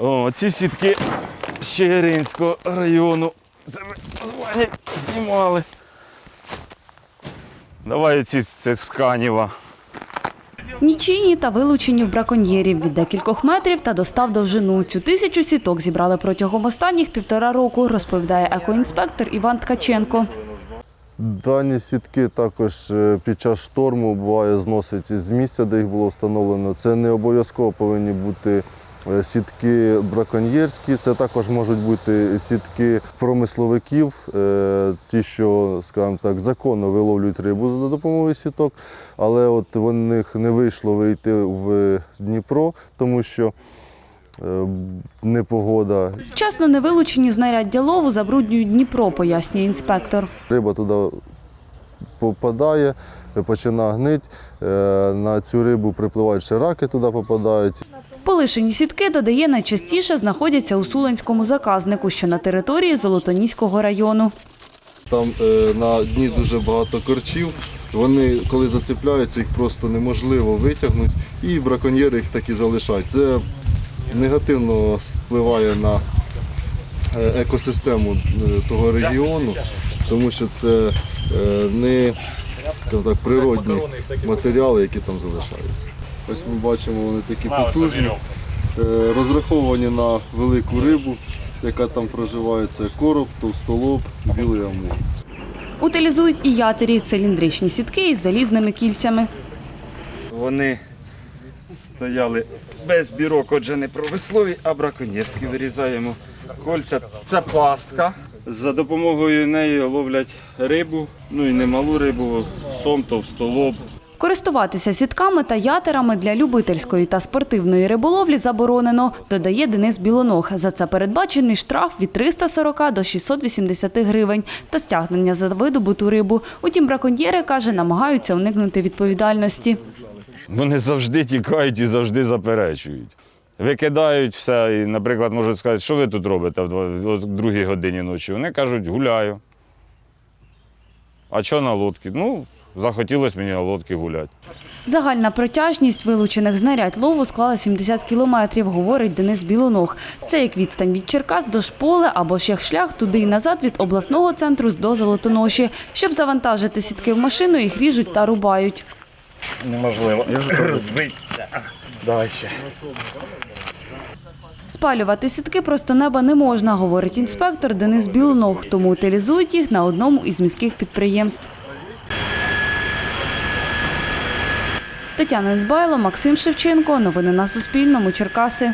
О, ці сітки з Чигиринського району. Це ми з Вані знімали. Давай ці це з Канєва. Нічийні та вилучені в браконьєрів від декількох метрів та достав довжину. Цю тисячу сіток зібрали протягом останніх півтора року, розповідає екоінспектор Іван Ткаченко. Дані сітки також е, під час шторму буває зносить з місця, де їх було встановлено. Це не обов'язково повинні бути сітки браконьєрські, це також можуть бути сітки промисловиків, е, ті, що, скажімо так, законно виловлюють рибу за допомогою сіток, але от в них не вийшло вийти в Дніпро, тому що е, непогода Вчасно не вилучені знаряддя лову забруднюють Дніпро, пояснює інспектор. Риба туди попадає, починає гнити. Е, На цю рибу припливають ще раки, туди попадають. Полишені сітки, додає, найчастіше знаходяться у Суланському заказнику, що на території Золотоніського району. Там е, на дні дуже багато корчів. Вони, коли зацепляються, їх просто неможливо витягнути, і браконьєри їх так і залишають. Це негативно впливає на е, екосистему е, того регіону, тому що це е, не так, природні матеріали, які там залишаються. Ось ми бачимо, вони такі потужні, е, розраховані на велику рибу, яка там проживає. Це короб, товстолоб, білий амур. Утилізують і ятері циліндричні сітки із залізними кільцями. Вони стояли без бірок, отже не промислові, а браконьєрські. Вирізаємо кольця. Це пастка. За допомогою неї ловлять рибу, ну і немалу рибу, сом, товстолоб. Користуватися сітками та ятерами для любительської та спортивної риболовлі заборонено, додає Денис Білоног. За це передбачений штраф від 340 до 680 гривень та стягнення за видобуту рибу. Утім, браконьєри, каже, намагаються уникнути відповідальності. Вони завжди тікають і завжди заперечують. Викидають все, і, наприклад, можуть сказати, що ви тут робите в другій годині ночі. Вони кажуть, гуляю. А що на лодці? Ну, захотілося мені на лодці гуляти. Загальна протяжність вилучених знарядь лову склала 70 кілометрів, говорить Денис Білоног. Це як відстань від Черкас до Шполи або як шлях туди і назад від обласного центру до Золотоноші. Щоб завантажити сітки в машину, їх ріжуть та рубають. Неможливо. Давай ще. Спалювати сітки просто неба не можна, говорить інспектор Денис Білоног, тому утилізують їх на одному із міських підприємств. Тетяна Недбайло, Максим Шевченко. Новини на Суспільному. Черкаси.